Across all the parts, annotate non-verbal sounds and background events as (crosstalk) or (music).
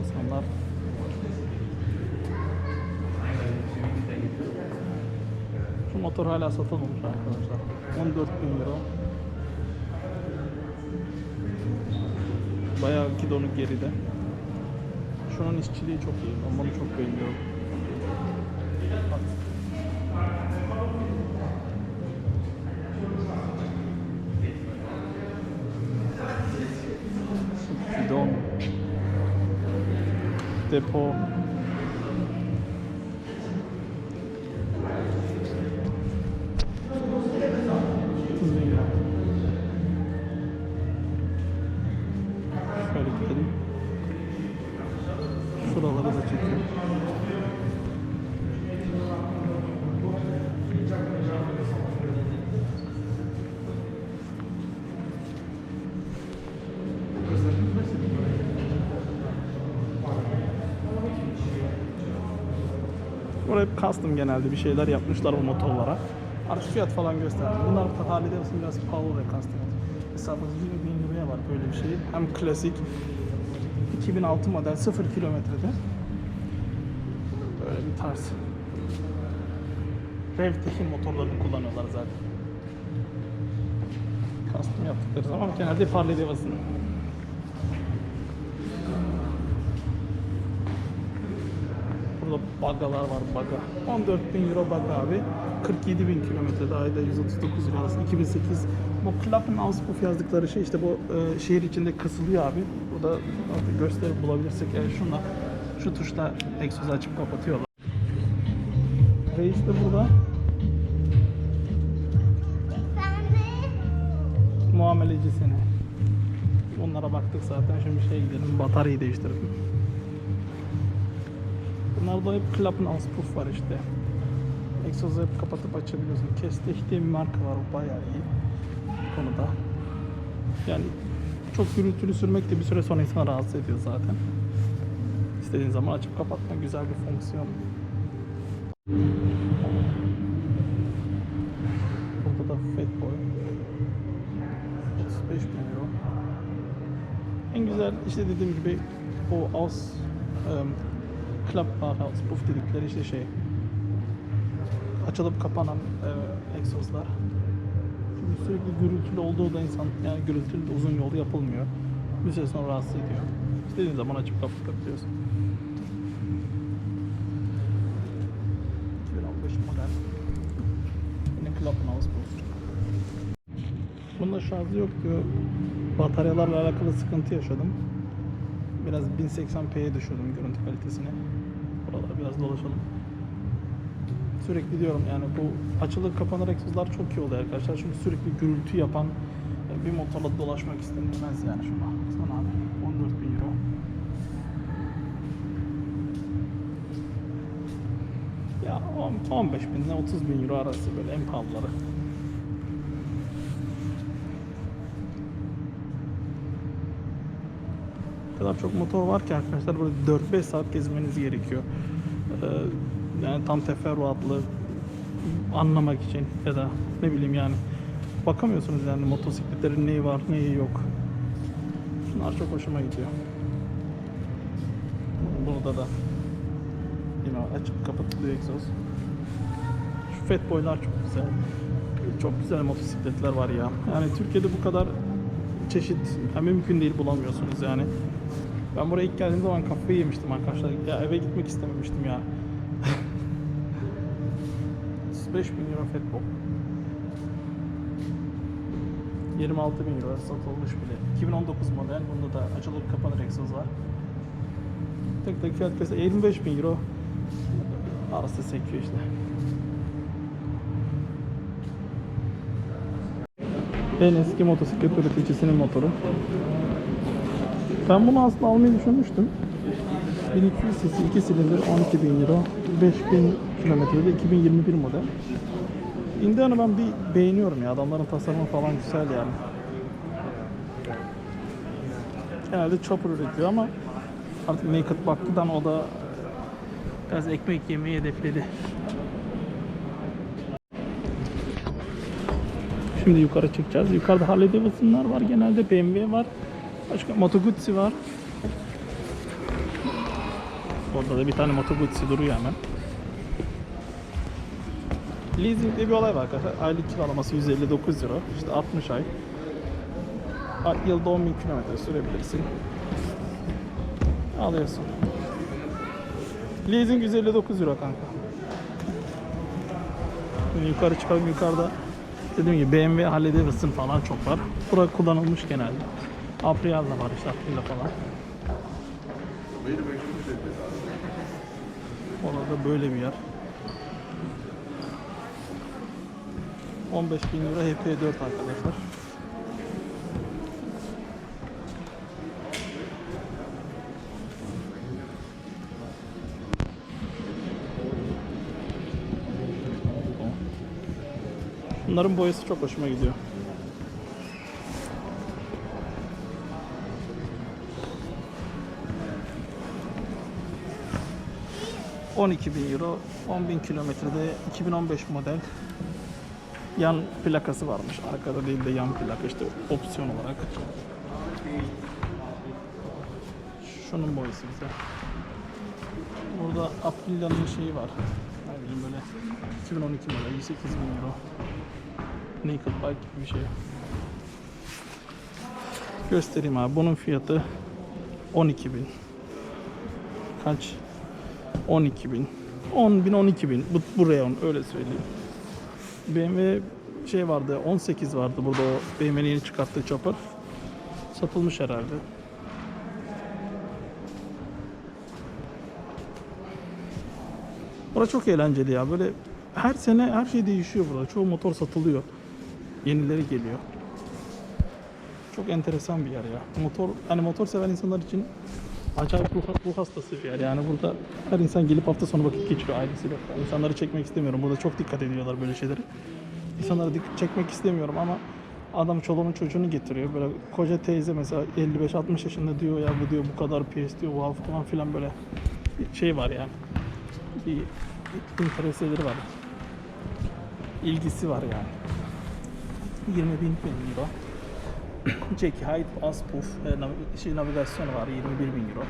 pansiyon Şu motor hala satılmamış arkadaşlar. 14 bin euro. Bayağı gidonu geride. Şunun işçiliği çok iyi. Ben bunu çok beğeniyorum. Deadpool. Buraya hep custom genelde bir şeyler yapmışlar bu motorlara. Artık fiyat falan gösterdim. Bunlar Harley Davidson biraz pahalı oluyor custom. Mesela 20 bin liraya var böyle bir şey. Hem klasik 2006 model 0 kilometrede. Böyle bir tarz. Revtech'in motorlarını kullanıyorlar zaten. Custom yaptıkları zaman genelde Harley Davidson. Burada bagalar var baga. 14 bin euro baga abi. 47 bin kilometrede ayda 139 lira arası 2008. Bu Klappenhauspuff yazdıkları şey işte bu e, şehir içinde kısılıyor abi. Bu da gösterip bulabilirsek yani şunla şu tuşla egzozu açıp kapatıyorlar. Reis de burada. Muameleci seni. Onlara baktık zaten şimdi şey gidelim bataryayı değiştirelim. Bunlarda hep Klappenhauspuff var işte. Egzozu hep kapatıp açabiliyorsun. Kestech diye bir marka var o bayağı iyi bu konuda. Yani çok gürültülü sürmek de bir süre sonra insanı rahatsız ediyor zaten. İstediğin zaman açıp kapatma güzel bir fonksiyon. Burada da Fatboy. 35 bin euro. En güzel işte dediğim gibi o Aus um, Club Barhouse Puff dedikleri işte şey açılıp kapanan e, egzozlar. Çünkü sürekli gürültülü olduğu da insan yani gürültülü de uzun yol yapılmıyor. Bir süre sonra rahatsız ediyor. İstediğin zaman açıp kapatabiliyorsun. 2015 model. Bunda şarjı yok diyor. Bataryalarla alakalı sıkıntı yaşadım. Biraz 1080p'ye düşürdüm görüntü kalitesini. Buralara biraz dolaşalım. Sürekli diyorum yani bu açılır kapanır egzozlar çok iyi oluyor arkadaşlar. Çünkü sürekli gürültü yapan e, bir motorla dolaşmak istenilmez yani şuna. Sana abi 14 bin euro. Ya on- 15 bin ile 30 bin euro arası böyle en pahalıları. Kadar çok motor var ki arkadaşlar böyle 4-5 saat gezmeniz gerekiyor. Ee, yani tam teferruatlı anlamak için ya da ne bileyim yani bakamıyorsunuz yani motosikletlerin neyi var neyi yok. Bunlar çok hoşuma gidiyor. Burada da yine açıp kapatılıyor egzoz. Şu Fat Boy'lar çok güzel. Çok güzel motosikletler var ya. Yani Türkiye'de bu kadar çeşit ya mümkün değil bulamıyorsunuz yani. Ben buraya ilk geldiğim zaman kafayı yemiştim arkadaşlar. Ya eve gitmek istememiştim ya. (laughs) 35 bin euro Fatbob. 26 bin euro satılmış bile. 2019 model. Bunda da açılır kapanır egzoz var. Tek tek fiyat kese 25 bin euro. Arası sekiyor işte. En eski motosiklet üreticisinin motoru. Ben bunu aslında almayı düşünmüştüm. 1200 cc 2 silindir 12 bin euro 5000 kilometrede 2021 model. Indian'ı ben bir beğeniyorum ya adamların tasarımı falan güzel yani. Genelde chopper üretiyor ama artık Naked Baktı'dan o da biraz ekmek yemeyi hedefledi. Şimdi yukarı çıkacağız. Yukarıda Harley Davidson'lar var genelde. BMW var. Başka Moto Guzzi var. Orada da bir tane Moto Guzzi duruyor hemen. Leasing'de bir olay var arkadaşlar. Aylık kiralaması 159 euro. İşte 60 ay. Yılda 10 bin kilometre sürebilirsin. Alıyorsun. Leasing 159 euro kanka. Şimdi yukarı çıkalım yukarıda. Dediğim gibi BMW Harley Davidson falan çok var. Bura kullanılmış genelde. Aprilia da var işte Aprilia falan. Orada böyle bir yer. 15 bin euro HP4 arkadaşlar. Bunların boyası çok hoşuma gidiyor. ...12 bin euro, 10 bin kilometrede 2015 model yan plakası varmış. Arkada değil de yan plaka işte opsiyon olarak. Şunun boyası güzel. Burada Aprilia'nın şeyi var. Ne böyle 2012 model 108 bin euro. Naked Bike gibi bir şey. Göstereyim abi. Bunun fiyatı 12 bin. Kaç? 12 bin. 10 bin 12 bin. Bu, bu reyon öyle söyleyeyim. BMW şey vardı 18 vardı burada o BMW'nin yeni çıkarttığı chopper. Satılmış herhalde. Burası çok eğlenceli ya. Böyle her sene her şey değişiyor burada. Çoğu motor satılıyor. Yenileri geliyor. Çok enteresan bir yer ya. Motor hani motor seven insanlar için acayip ruh, ruh hastası bir yer. Yani burada her insan gelip hafta sonu vakit geçiriyor ailesiyle. falan. İnsanları çekmek istemiyorum. Burada çok dikkat ediyorlar böyle şeylere. İnsanları dik- çekmek istemiyorum ama adam çoluğunu çocuğunu getiriyor. Böyle koca teyze mesela 55-60 yaşında diyor ya bu diyor bu kadar PS diyor wow falan filan böyle bir şey var yani. Bir, interesleri var. İlgisi var yani. 20 bin bin euro. Jackie Hyde Aspuff e, nav- şey, navigasyon var 21 bin euro.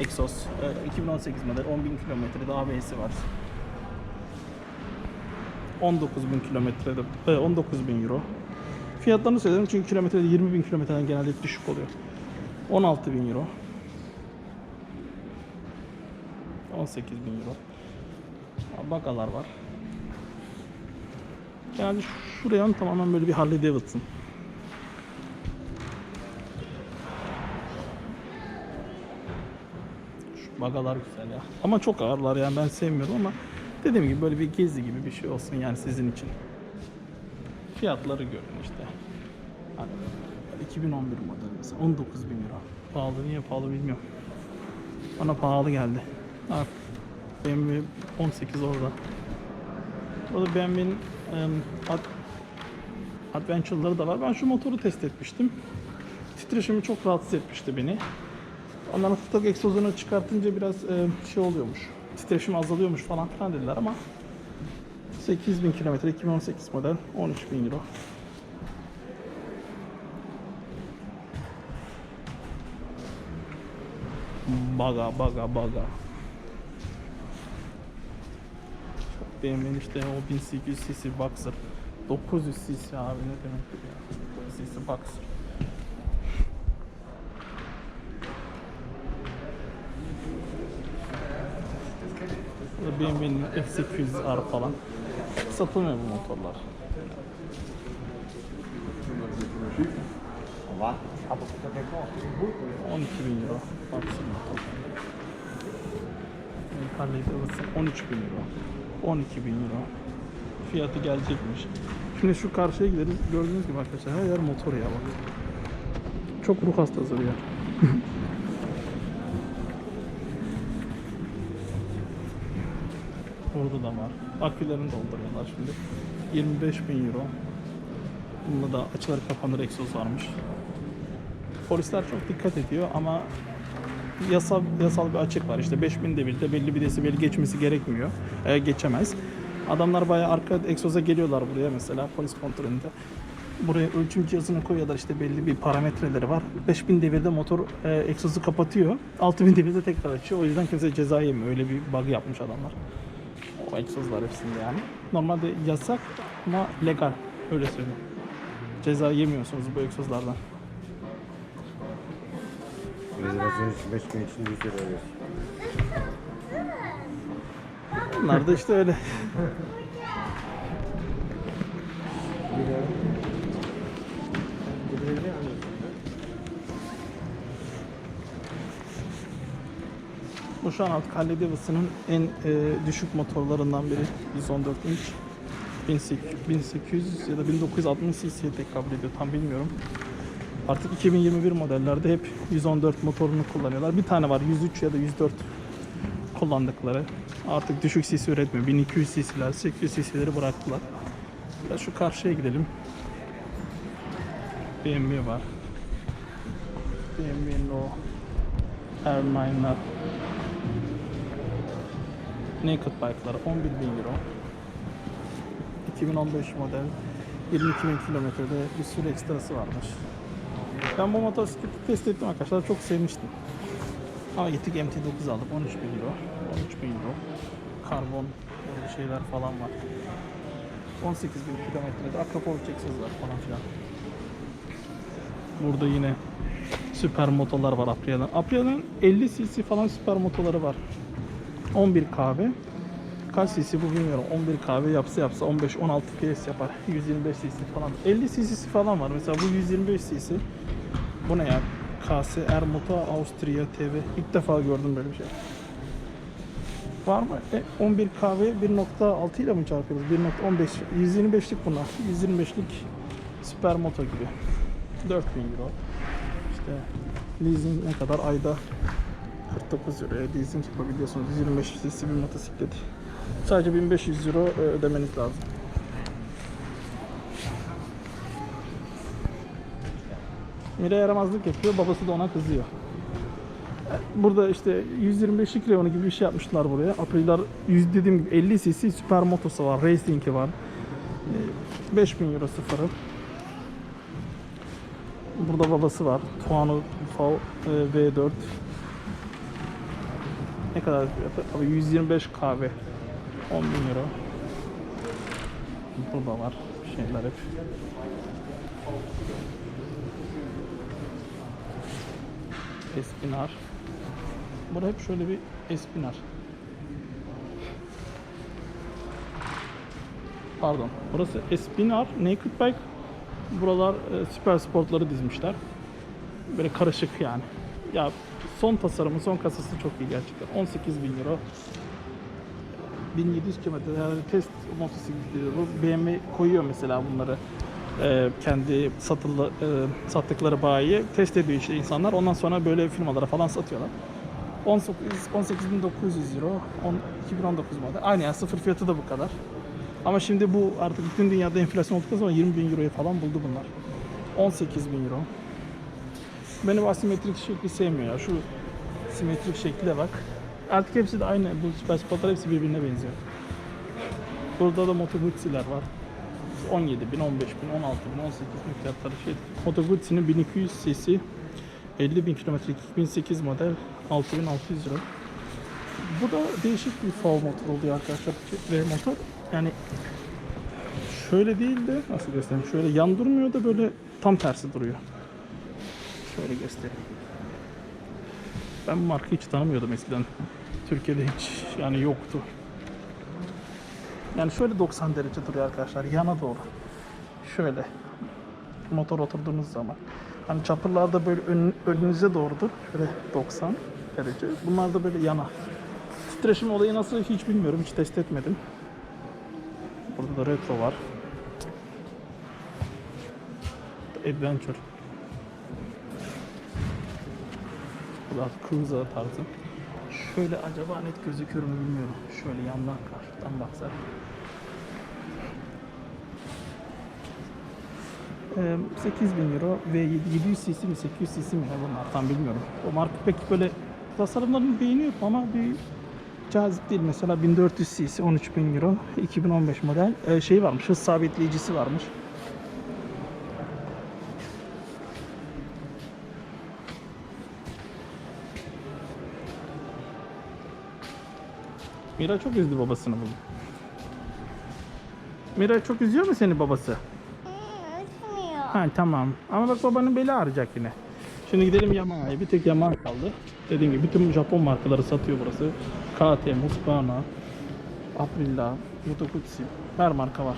Exos e, 2018 model 10 bin kilometrede ABS'i var. 19 bin kilometrede e, 19 bin euro. Fiyatlarını söyledim çünkü kilometrede 20 bin kilometreden genelde düşük oluyor. 16 bin euro. 18 bin euro. Bagalar var. Yani şuraya tamamen böyle bir Harley Davidson. Şu bagalar güzel ya. Ama çok ağırlar yani ben sevmiyorum ama dediğim gibi böyle bir gezi gibi bir şey olsun yani sizin için. Fiyatları görün işte. Hani 2011 model mesela 19 bin lira. Pahalı niye pahalı bilmiyorum. Bana pahalı geldi. Ha, BMW 18 orada. Orada BMW'nin em, Ad- Adventure'ları da var. Ben şu motoru test etmiştim. Titreşimi çok rahatsız etmişti beni. Ondan hafif egzozunu çıkartınca biraz e, şey oluyormuş. Titreşim azalıyormuş falan filan dediler ama 8000 kilometre 2018 model 13.000 euro. Baga baga baga. BMW'nin işte o 1800 cc Boxer 900 cc abi ne demek ya 900 cc Boxer BMW'nin F800R falan satılmıyor bu motorlar. On va pour tout à fait fort. 12 bin euro. Davidson 13 bin euro. 12 bin euro. Fiyatı gelecekmiş. Şimdi şu karşıya gideriz. Gördüğünüz gibi arkadaşlar her yer motor ya bak. Çok ruh hastası bir yer. (laughs) Orada da var. Akülerini dolduruyorlar şimdi. 25 bin euro. Bunda da açılır kapanır egzoz varmış. Polisler çok dikkat ediyor ama yasal yasal bir açık var. İşte 5000 devirde belli bir desibeli geçmesi gerekmiyor. E, geçemez. Adamlar bayağı arka egzoza geliyorlar buraya mesela polis kontrolünde. Buraya ölçüm cihazını koyuyorlar işte belli bir parametreleri var. 5000 devirde motor e, egzozu kapatıyor. 6000 devirde tekrar açıyor. O yüzden kimse ceza yemiyor. Öyle bir bug yapmış adamlar. O egzozlar hepsinde yani. Normalde yasak ama legal. Öyle söyleyeyim. Ceza yemiyorsunuz bu egzozlardan. Rezervasyon için 5 gün içinde 100 lira veriyorsun. Bunlar da işte öyle. Şu an artık Harley Davidson'ın en e, düşük motorlarından biri. 114 inç. 1800, 1800 ya da 1960 cc'ye tekabül ediyor tam bilmiyorum. Artık 2021 modellerde hep 114 motorunu kullanıyorlar. Bir tane var 103 ya da 104 kullandıkları. Artık düşük cc üretmiyor. 1200 cc'ler, 800 cc'leri bıraktılar. Biraz şu karşıya gidelim. BMW var. BMW'nin o R9'lar. Naked bike'lar 11.000 euro. 2015 model 22.000 kilometrede bir sürü ekstrası varmış. Ben bu motosikleti test ettim arkadaşlar. Çok sevmiştim. Ama gittik MT9 aldık. 13.000 euro. 13.000 euro. Karbon şeyler falan var. 18.000 kilometrede Akrapovic egzoz var falan filan. Burada yine süper motolar var Apria'nın. Apria'nın 50 cc falan süper motoları var. 11 kahve. Kaç cc bu bilmiyorum. 11 kahve yapsa yapsa 15-16 PS yapar. (laughs) 125 cc falan. 50 cc'si falan var. Mesela bu 125 cc. Bu ne ya? KSR Moto Avusturya TV. İlk defa gördüm böyle bir şey. Var mı? E, 11 kahve 1.6 ile mi çarpıyoruz? 1.15. 125'lik bunlar. 125'lik süper moto gibi. 4000 euro. İşte leasing ne kadar? Ayda 49 euroya leasing yapabiliyorsunuz. 125 cc bir motosiklet. Sadece 1500 euro e, ödemeniz lazım. Mire yaramazlık yapıyor, babası da ona kızıyor. E, Burada işte 125'lik Leon'u gibi bir şey yapmışlar buraya. Apriler 100 dediğim gibi 50 cc süper motosu var, racing'i var. E, 5000 euro sıfırı. Burada babası var. Tuano V, e, V4. Ne kadar fiyatı? Abi 125 kahve. 10 bin euro. Burada var şeyler hep. Espinar. Burada hep şöyle bir espinar. Pardon. Burası Espinar Naked Bike. Buralar e, süper sportları dizmişler. Böyle karışık yani. Ya son tasarımı, son kasası çok iyi gerçekten. 18 bin euro. 1700 kilometre yani test motosikletleri bu BMW koyuyor mesela bunları. E, kendi satılı, e, sattıkları bayiye test ediyor işte insanlar. Ondan sonra böyle firmalara falan satıyorlar. 18 18.900 euro on, 2019 model. Aynı yani sıfır fiyatı da bu kadar. Ama şimdi bu artık bütün dünyada enflasyon olduktan sonra 20 bin euroya falan buldu bunlar. 18 bin euro benim asimetrik şekli sevmiyor ya şu simetrik şekle bak Artık hepsi de aynı. Bu süper hepsi birbirine benziyor. Burada da Moto Guzzi'ler var. 17 bin, 15 bin, 16 bin, 18 bin fiyatları şey. Moto Guzzi'nin 1200 cc 50 bin kilometre 2008 model 6600 lira. Bu da değişik bir FAV motor oluyor arkadaşlar. Ve motor yani şöyle değil de nasıl göstereyim? Şöyle yan durmuyor da böyle tam tersi duruyor. Şöyle göstereyim. Ben bu markayı hiç tanımıyordum eskiden. Türkiye'de hiç yani yoktu. Yani şöyle 90 derece duruyor arkadaşlar yana doğru. Şöyle motor oturduğunuz zaman. Hani çapırlarda böyle ön, önünüze doğrudur. Şöyle 90 derece. Bunlar da böyle yana. Titreşim olayı nasıl hiç bilmiyorum. Hiç test etmedim. Burada da retro var. Adventure. Da cruiser tarzı. Şöyle acaba net gözüküyor mu bilmiyorum. Şöyle yandan karşıdan baksak. Ee, 8000 euro ve 700 cc mi 800 cc mi ne bunlar tam bilmiyorum. O marka pek böyle tasarımlarını beğeniyorum ama bir cazip değil. Mesela 1400 cc 13000 euro 2015 model ee, şey varmış hız sabitleyicisi varmış. Mira çok üzdü babasını bugün. Mira çok üzüyor mu seni babası? Üzmüyor. Ha tamam. Ama bak babanın beli ağrıyacak yine. Şimdi gidelim Yamana'ya. Bir tek Yamaha kaldı. Dediğim gibi bütün Japon markaları satıyor burası. KTM, Husqvarna, Aprilia, Moto Guzzi. Her marka var.